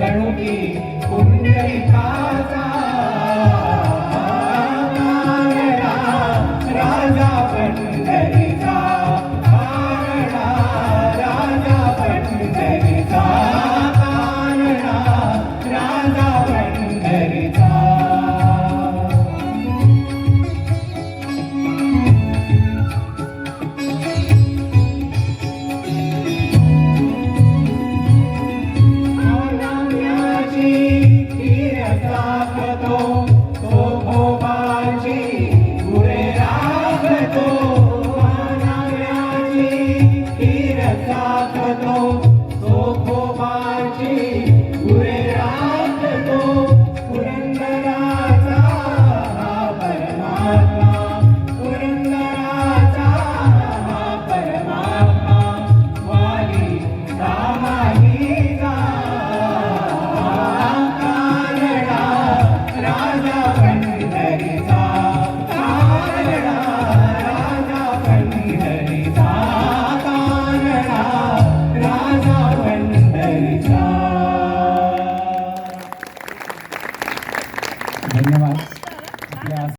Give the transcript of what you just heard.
जणू की पुंडलिकाचा